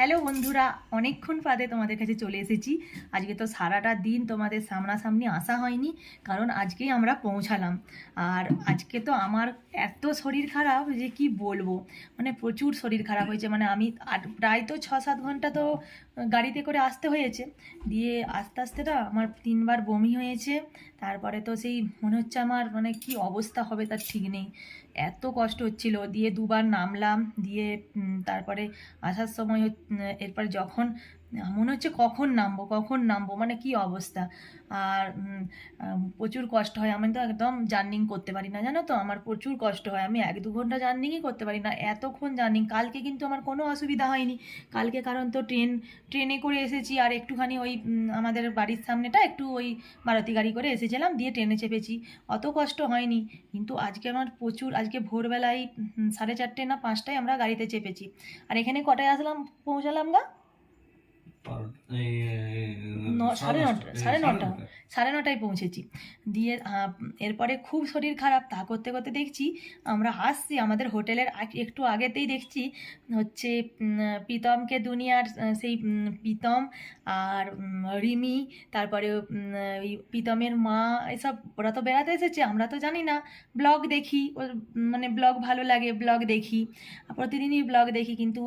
Hello বন্ধুরা, অনেকক্ষণ বাদে তোমাদের কাছে চলে এসেছি। আজকে তো সারাটা দিন তোমাদের সামনাসামনি আসা হয়নি, কারণ আজকেই আমরা পৌঁছালাম। আর আজকে তো আমার এত শরীর খারাপ যে কি বলব? মানে প্রচুর শরীর খারাপ হয়েছে। মানে আমি প্রায় তো ছ সাত ঘণ্টা তো গাড়িতে করে আসতে হয়েছে। দিয়ে আস্তে আস্তে না আমার তিনবার বমি হয়েছে। তারপরে তো সেই মনে হচ্ছে আমার মানে কি অবস্থা হবে তার ঠিক নেই। এত কষ্ট হচ্ছিল। দিয়ে দুবার নামলাম দিয়ে তারপরে আসার সময় এরপর যখন মনে হচ্ছে কখন নামবো কখন নামবো মানে কি অবস্থা? আর প্রচুর কষ্ট হয়। আমি তো একদম জার্নিং করতে পারি না, জানো তো? আমার প্রচুর কষ্ট হয়। আমি এক দু ঘণ্টা জার্নিংই করতে পারি না। এতক্ষণ জার্নিং, কালকে কিন্তু আমার কোনো অসুবিধা হয়নি। কালকে কারণ তো ট্রেন, ট্রেনে করে এসেছি আর একটুখানি ওই আমাদের বাড়ির সামনেটা একটু ওই মারুতি গাড়ি করে এসেছিলাম, দিয়ে ট্রেনে চেপেছি। অত কষ্ট হয়নি। কিন্তু আজকে আমার প্রচুর, আজকে ভোরবেলায় সাড়ে চারটে না পাঁচটায় আমরা গাড়িতে চেপেছি। আর এখানে কটায় আসলাম? পৌঁছালাম গা ন- সাড়ে নটা সাড়ে নটা সাড়ে নটায় পৌঁছেছি। দিয়ে এরপরে খুব শরীর খারাপ তা করতে করতে দেখছি আমরা আসছি আমাদের হোটেলের একটু আগেতেই দেখছি হচ্ছে প্রীতমকে দুনিয়ার সেই প্রীতম আর রিমি তারপরে প্রীতমের মা এসব ওরা তো বেড়াতে এসেছে আমরা তো জানি না। ব্লগ দেখি ওর মানে ব্লগ ভালো লাগে ব্লগ দেখি প্রতিদিনই ব্লগ দেখি কিন্তু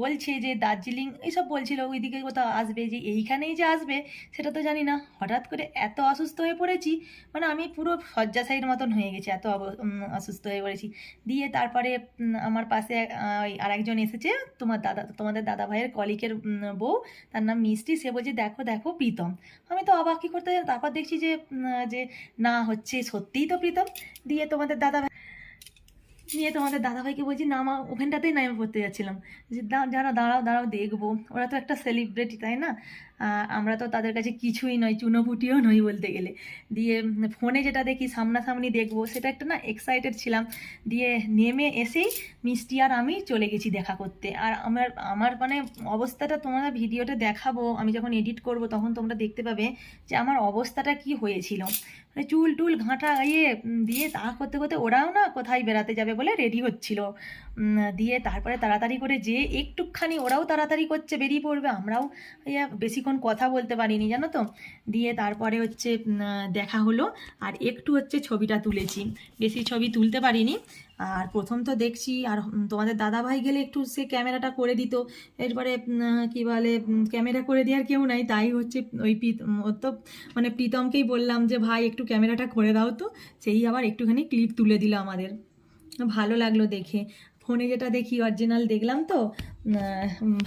বলছে যে দার্জিলিং এইসব বলছিল ওইদিকে কোথাও আসবে যে এইখানেই যে আসবে সেটা তো জানি না। হঠাৎ করে এত অসুস্থ হয়ে পড়েছি মানে আমি পুরো শয্যাশায়ীর মতন হয়ে গেছি, এত অসুস্থ হয়ে পড়েছি। দিয়ে তারপরে আমার পাশে ওই আরেকজন এসেছে, তোমার দাদা, তোমাদের দাদা ভাইয়ের কলিকের বউ, তার নাম মিষ্টি, সে বলছে, দেখো দেখো, প্রীতম। আমি তো অবাক, কি করতে তারপর দেখছি যে যে না, হচ্ছে সত্যিই তো প্রীতম। দিয়ে তোমাদের দাদা ভাই নিয়ে তোমাদের দাদাভাইকে বলছি, না নামা ওখানটাতেই নামে পড়তে যাচ্ছিলাম। যে যারা দাঁড়াও দাঁড়াও, দেখব। ওরা তো একটা সেলিব্রিটি তাই না? আমরা তো তাদের কাছে কিছুই নয় চুনোপুটিও নই বলতে গেলে। দিয়ে ফোনে যেটা দেখি, সামনাসামনি দেখব, সেটা একটা না এক্সাইটেড ছিলাম। দিয়ে, নেমে এসেই মিষ্টি আর আমি চলে গেছি দেখা করতে। আর আমার আমার মানে অবস্থাটা তোমরা ভিডিওতে দেখাবো, আমি যখন এডিট করব, তখন তোমরা দেখতে পাবে যে আমার অবস্থাটা কি হয়েছিল। মানে চুল টুল ঘাঁটা ইয়ে দিয়ে তা করতে করতে ওরাও না কোথায় বেড়াতে যাবে বলে রেডি হচ্ছিল। দিয়ে তারপরে তাড়াতাড়ি করে যে একটুখানি ওরাও তাড়াতাড়ি করছে, বেরিয়ে পড়বে। আমরাও বেশিক্ষণ কথা বলতে পারিনি, জানো তো? দিয়ে তারপরে হচ্ছে দেখা হলো। আর একটু হচ্ছে ছবিটা তুলেছি। বেশি ছবি তুলতে পারিনি। আর প্রথম তো দেখছি, আর তোমাদের দাদা ভাই গেলে একটু সে ক্যামেরাটা করে দিত। এরপরে কি বলে ক্যামেরা করে দেওয়ার কেউ নাই। তাই হচ্ছে ওই ওর তো মানে প্রীতমকেই বললাম যে, ভাই, একটু ক্যামেরাটা করে দাও তো। সেই আবার একটুখানি ক্লিপ তুলে দিল আমাদের। ভালো লাগল দেখে। ফোনে যেটা দেখি অরিজিনাল দেখলাম তো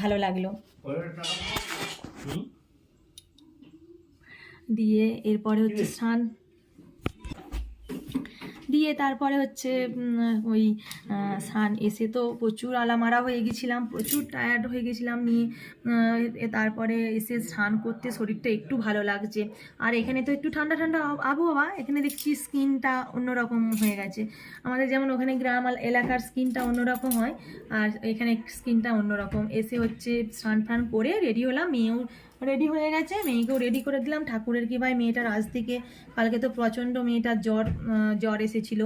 ভালো লাগল। দিয়ে এরপরে হচ্ছে স্নান। দিয়ে তারপরে হচ্ছে ওই স্নান এসে তো প্রচুর আলামারা হয়ে গেছিলাম, প্রচুর টায়ার্ড হয়ে গেছিলাম নিয়ে তারপরে এসে স্নান করতে শরীরটা একটু ভালো লাগছে। আর এখানে তো একটু ঠান্ডা ঠান্ডা আবহাওয়া, এখানে দেখছি স্কিনটা অন্যরকম হয়ে গেছে। আমাদের যেমন ওখানে গ্রাম এল- এলাকার স্কিনটা অন্যরকম হয়, আর এখানে স্কিনটা অন্যরকম। এসে হচ্ছে স্নান ফান করে রেডি হলাম, মেয়েও রেডি হয়ে গেছে। মেয়েকেও রেডি করে দিলাম। ঠাকুরের কি ভাই মেয়েটার আজ থেকে কালকে তো প্রচণ্ড মেয়েটার জ্বর জ্বর এসেছিল।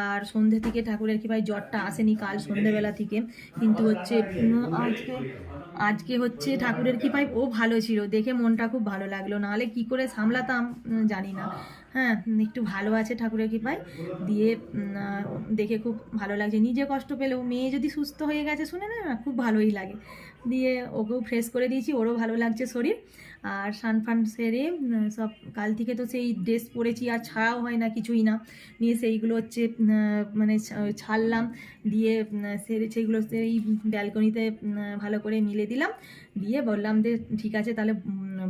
আর সন্ধে থেকে ঠাকুরের কি ভাই জ্বরটা আসেনি কাল সন্ধেবেলা থেকে। কিন্তু হচ্ছে আজকে আজকে হচ্ছে ঠাকুরের কি ভাই ও ভালো ছিল। দেখে মনটা খুব ভালো লাগল। নাহলে কি করে সামলাতাম জানি না। হ্যাঁ একটু ভালো আছে ঠাকুরের কৃপায়। দিয়ে দেখে খুব ভালো লাগছে। নিজে কষ্ট পেলেও মেয়ে যদি সুস্থ হয়ে গেছে, শুনে না, খুব ভালোই লাগে। দিয়ে ওকেও ফ্রেশ করে দিয়েছি, ওরও ভালো লাগছে শরীর। আর সান ফান সেরে সব কাল থেকে তো সেই ড্রেস পরেছি, আর ছাড়াও হয় না কিছুই না। নিয়ে সেইগুলো হচ্ছে মানে ছাড়লাম, দিয়ে সেরে, সেইগুলো সেই ব্যালকনিতে ভালো করে মিলে দিলাম। দিয়ে বললাম যে ঠিক আছে তাহলে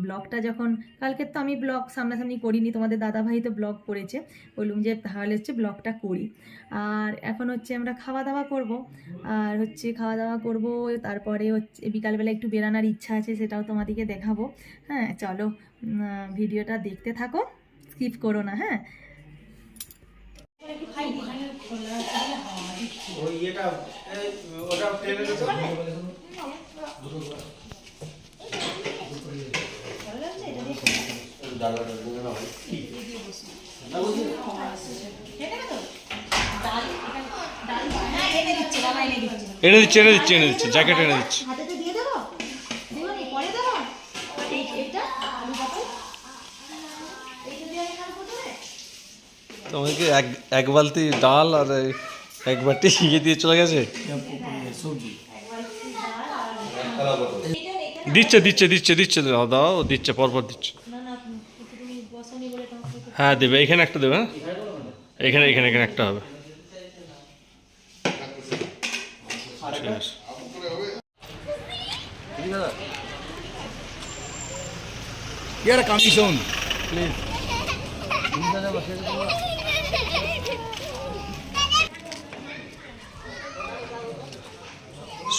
ব্লগটা যখন কালকে তো আমি ব্লগ সামনাসামনি করিনি তোমাদের দাদাভাই তো ব্লগ করেছে। বললাম যে তাহলে হচ্ছে ব্লগটা করি। আর এখন হচ্ছে আমরা খাওয়া দাওয়া করব। আর হচ্ছে খাওয়া দাওয়া করব তারপরে হচ্ছে বিকালবেলা একটু বেরানোর ইচ্ছা আছে সেটাও তোমাদেরকে দেখাবো। হ্যাঁ চলো ভিডিওটা দেখতে থাকো স্কিপ করো না হ্যাঁ? ওই এই, ওটা টেনে দিতে ডালা ডালা না হয় এনে দিচ্ছি এনে দিচ্ছে এনে দিচ্ছে জ্যাকেট এনে দিচ্ছি। তোমাকে এক এক বালতি ডাল আর এক বালতি ইয়ে দিয়ে চলে গেছে? দিচ্ছে দিচ্ছে দিচ্ছে দিচ্ছে দাও দিচ্ছে পরপর দিচ্ছে। হ্যাঁ দেবে। এখানে একটা দেবে হ্যাঁ? এখানে এখানে এখানে একটা হবে। কমিশন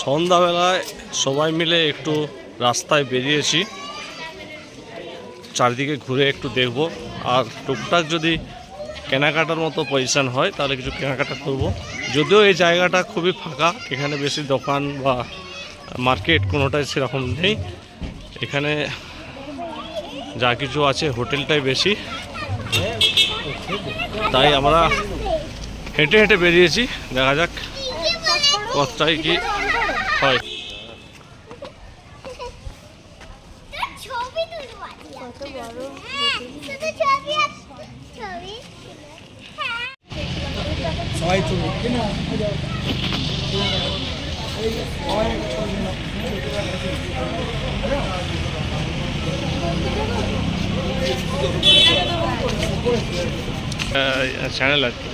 সন্ধ্যাবেলায় সবাই মিলে একটু রাস্তায় বেরিয়েছি। চারিদিকে ঘুরে একটু দেখব। আর টুকটাক যদি কেনাকাটার মতো পজিশন হয়, তাহলে কিছু কেনাকাটা করব। যদিও এই জায়গাটা খুবই ফাঁকা, এখানে বেশি দোকান বা মার্কেট কোনোটাই সেরকম নেই। এখানে যা কিছু আছে, হোটেলটাই বেশি। তাই আমরা হেঁটে হেঁটে বেরিয়েছি, দেখা যাক পথটাই কি হয় ছবি তুলবো কত বড় শুধু ছবি আর ছবি হ্যাঁ সবাই তো চ্যানেল আর কি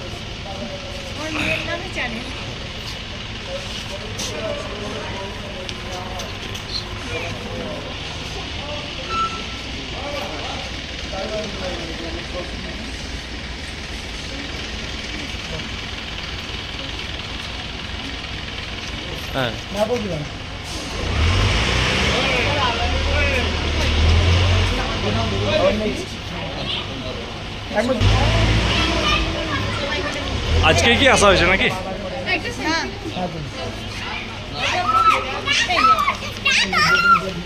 হ্যাঁ। আজকে কি আসা হয়েছে নাকি?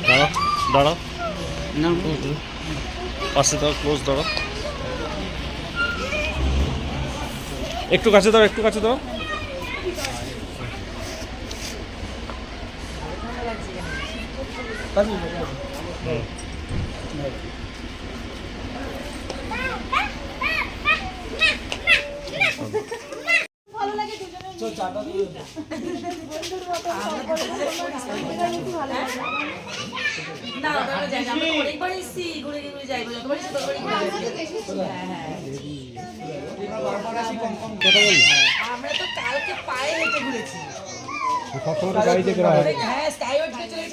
দাঁড়াও দাঁড়াও। পাশে দাও ক্লোজ দাঁড়াও। একটু কাছে দাও একটু কাছে দাও আমরা তো কালকে পায়ে হেঁটে ঘুরেছি। হ্যাঁ চলে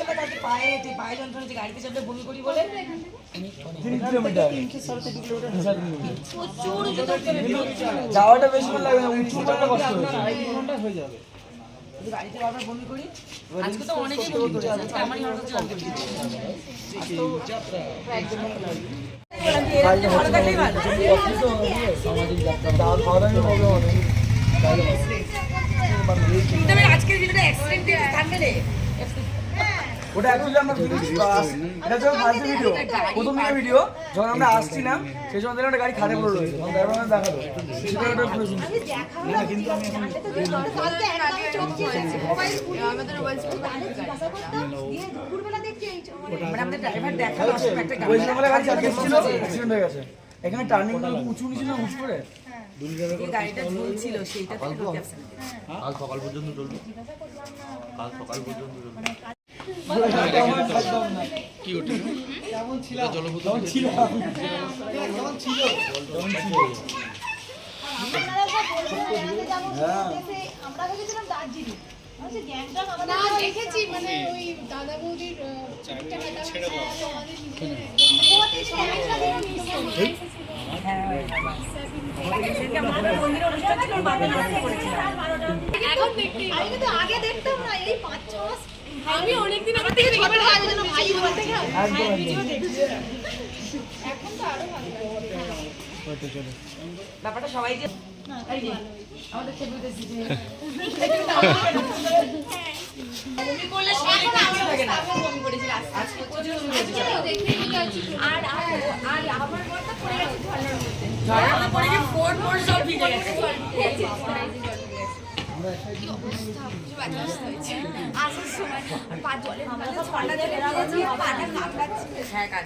পায়ে পায়ে যন্ত্রণা গাড়িতে চাপলে বমি করি বলে। যাওয়াটা বেশি ভালো লাগবে না উঠতে কষ্ট হয়েছে। কিন্তু গাড়িতে বারবার বমি করি। আজকে তো অনেকেই বমি করেছে আজকে আমারই হঠাৎ চান করেছি ভালো থাকলেই ভালো সামাজিক যাত্রা যাওয়ার খাওয়া দাওয়া প্রবলেম আমি আজকের ভিডিওটা অ্যাক্সিডেন্ট দিয়ে ওটা অ্যাকচুয়ালি আমরা ভিডিও এটা যখন ফার্স্ট ভিডিও প্রথম দিনের ভিডিও যখন আমরা আসছিলাম সেই সময় একটা গাড়ি খাদে পড়ে রয়েছে তখন ড্রাইভার আমাদের দেখাল। সেটা ওটা পুরো শুনছি। কিন্তু আমি এখন আমাদের ড্রাইভার দেখাল অসময় একটা গাড়ি ওই সময় গাড়ি চালিয়ে অ্যাক্সিডেন্ট গেছে। এখানে টার্নিং উঁচু নিচে না উঁচু করে? গাড়িটা ঝুলছিল সেইটা থেকে ক্যাপশন আমরা ভেবেছিলাম দার্জিলিং না দেখেছি মানে ওই দাদা বৌদির আগে দেখতাম না এই পাঁচ ছ মাস আমি অনেকদিন আগে থেকে দেখি ছোটবেলা আমি যেন ভাই হওয়ার থেকে এখন তো আরও ভালো লাগে ব্যাপারটা সবাই যে আমাদের ছবিতে বমি করলে শরীরে থাকে না আজকে করেছে নিয়ে যাচ্ছি আর আর আমার বরটা পড়ে গেছে ঝর্ণার মধ্যে। ঝড়ে পড়ে গিয়ে ফোর ফোর সব ভিজে গেছে আসার সময় পা জলে ঠান্ডা জলে ভিজেছি, পাটা কাঁপড়াচ্ছে। হ্যাঁ, কাজ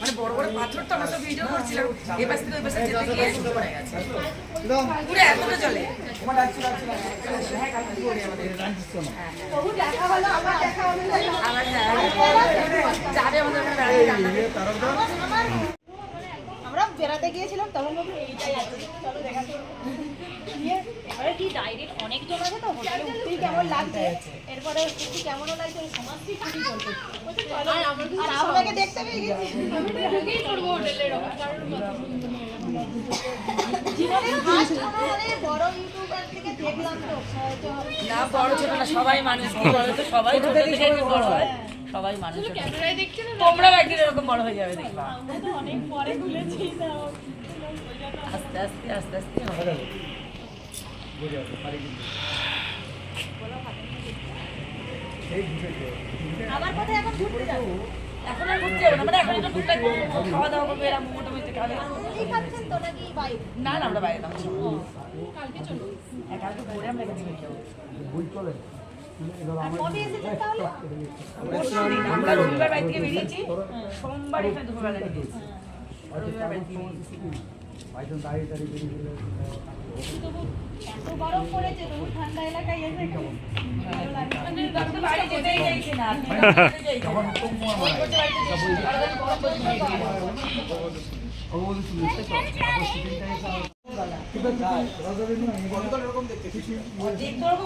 মানে বড় বড় পাথর তো আমরা ভিডিও করছিলাম। এ পাশ থেকে ওই পাশে যেতে গিয়ে পড়ে গেছে। পুরো এতটা জলে। হ্যাঁ আমাদের হ্যাঁ রান্না আমরা বেড়াতে গিয়েছিলাম তখন এবারে কি ডাইরেক্ট অনেকজন আছে তো? হোটেলে উঠতেই কেমন লাগছে? এরপরে কেমনও লাগছে? ওই সমাজটি খুবই চলো। আর আপনাকে দেখতে পেয়ে গেছি। ঢুকেই পড়ব হোটেলে এরকম কারণ বড় দেখলাম তো। হয়তো না বড় ছোট না সবাই মানুষ। বলো তো সবাই ছোট থেকে বড় হয়। সবাই মানুষ তোমরাও একদিন এরকম বড় হয়ে যাবে দেখবা। আমরা তো অনেক পরে খুলেছি তাও আস্তে আস্তে আস্তে আস্তে। আমার কথা এখন ঘুরতে যাব? এখন আর ঘুরতে যাব না মানে এখন একটু খাওয়া দাওয়া করব এরা মোটো খাবে। এই খাচ্ছেন তো নাকি বাইরে? না না আমরা বাইরে দাম কালকে চলো হ্যাঁ কালকে আমরা আমরা রবিবার বাড়ি থেকে বেরিয়েছি। সোমবার এখানে দুপুরবেলা ঢুকেছি রবিবার বাড়ি থেকে বেরিয়েছি। এত গরম পড়েছে তবু ঠান্ডা এলাকায় এসে মানে বাড়ি যেতেই চাইছি না গরম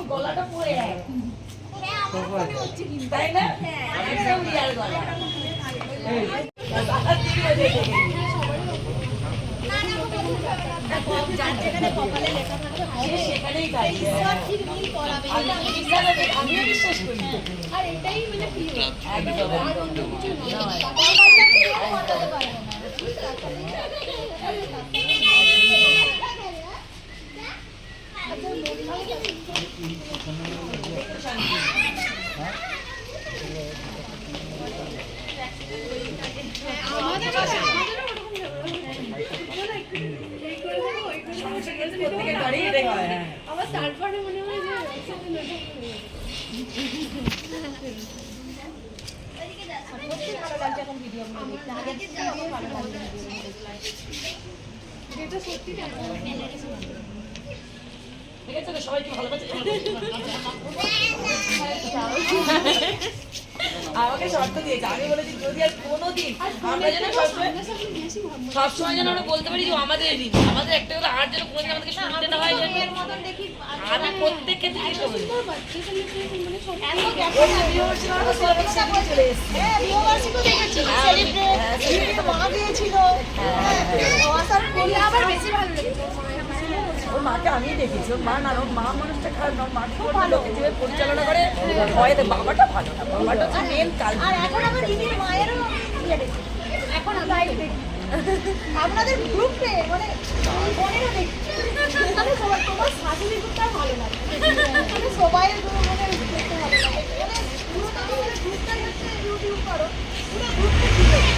গলাটা পড়ে যায় তাই না আমিও বিশ্বাস করি আর এটাই মানে কিছু নেই কপালটাকে কেউ করাতে পারবে না আমাদের আমাদেরও ওরকম ঝগড়া হয়। এই করে দেবো, ওই করে দেবো, সেটা তো নিতে প্রত্যেকের হবে। বাড়ি এটাই হয় হ্যাঁ আবার তারপরে মনে হয় যেটা সত্যি না ঠিক আছে তো সবাই কি ভালো পাচ্ছে আমাকে শর্ত দিয়েছে আমি বলেছি যদি আর কোনোদিন আমরা যেন সবসময় যেন আমরা বলতে পারি যে আমাদের দিন আমাদের একটা কথা আর যেন কোনোদিন আমাদেরকে শুনতে না হয় যেন এর মতন দেখি আমি প্রত্যেক ক্ষেত্রে চেষ্টা করি মানে হ্যাঁ আসার পরে আবার বেশি ভালো লেগেছে। ওর মাকে আমি দেখেছি। ওর মা না, ওর মা মানুষটা খারাপ না মা খুব ভালো যেভাবে পরিচালনা করে ভয় বাবাটা ভালো না, বাবাটা হচ্ছে মেন কাল এখন আবার দিদির মায়েরও এখন লাইভ আপনাদের গ্রুপে মানে বোনেরও দেখি। মানে তোমার শাশুড়ি গ্রুপটা ভালো লাগে। সবাই মানে ভালো লাগে। মানে পুরো হচ্ছে ইউটিউব করো। পুরো গ্রুপটা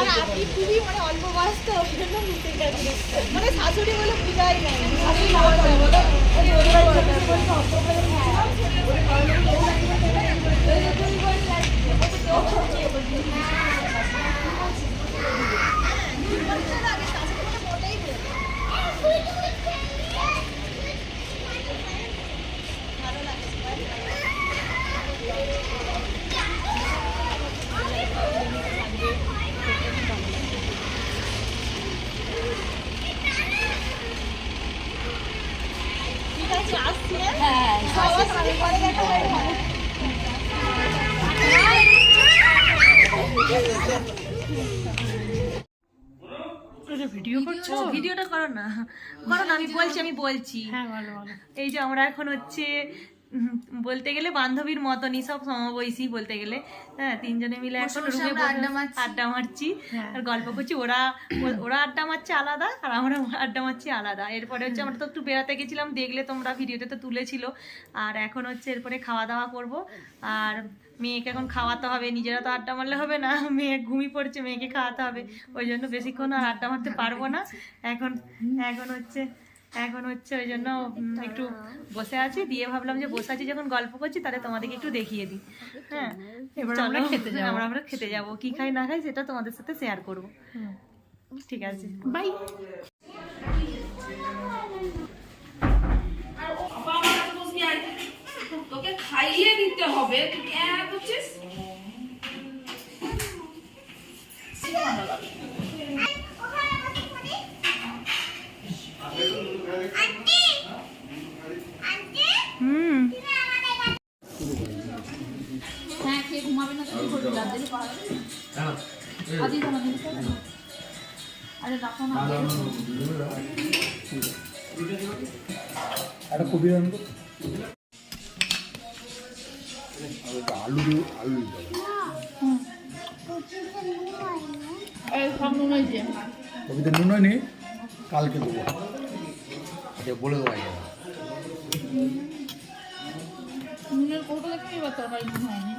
আর আপনি খুবই মানে অল্প বয়স তো ওই গেছি মানে শাশুড়ি বলে বুঝাই নাই ঠিক আছে আসছি হ্যাঁ। করছ ভিডিওটা করো না। করো না আমি বলছি আমি বলছি। হ্যাঁ বলো বলো। এই যে আমরা এখন হচ্ছে বলতে গেলে বান্ধবীর মতনই সব সমবয়সী বলতে গেলে। হ্যাঁ তিনজনে মিলে এখন রুমে আড্ডা মারছি। আর গল্প করছি। ওরা ওরা আড্ডা মারছে আলাদা আর আমরা আড্ডা মারছি আলাদা। এরপরে হচ্ছে আমরা তো একটু বেড়াতে গেছিলাম দেখলে তোমরা ভিডিওতে তো তুলেছিল। আর এখন হচ্ছে এরপরে খাওয়া দাওয়া করব। আর মেয়েকে এখন খাওয়াতে হবে নিজেরা তো আড্ডা মারলে হবে না। মেয়ে ঘুমিয়ে পড়ছে মেয়েকে খাওয়াতে হবে। ওই জন্য বেশিক্ষণ আর আড্ডা মারতে পারব না। এখন এখন হচ্ছে এখন হচ্ছে ওই জন্য একটু বসে আছি দিয়ে ভাবলাম যে বসে আছি যখন গল্প করছি তাহলে তোমাদেরকে একটু দেখিয়ে দিই। হ্যাঁ এবার আমরা খেতে যাব আমরা আমরা খেতে যাব। কি খাই না খাই সেটা তোমাদের সাথে শেয়ার করব। ঠিক আছে। বাই। তোকে খাইয়ে দিতে হবে তুই হচ্ছিস হুম ঘুমাবে না করবি রাত দিলে তোমার আরে না একটা আনব আলু আলু নুন নুন হয়নি কালকে দেবো। আচ্ছা বলে দেবো আগে নুনের কৌটো দেখে এবার তরকারি হয়নি।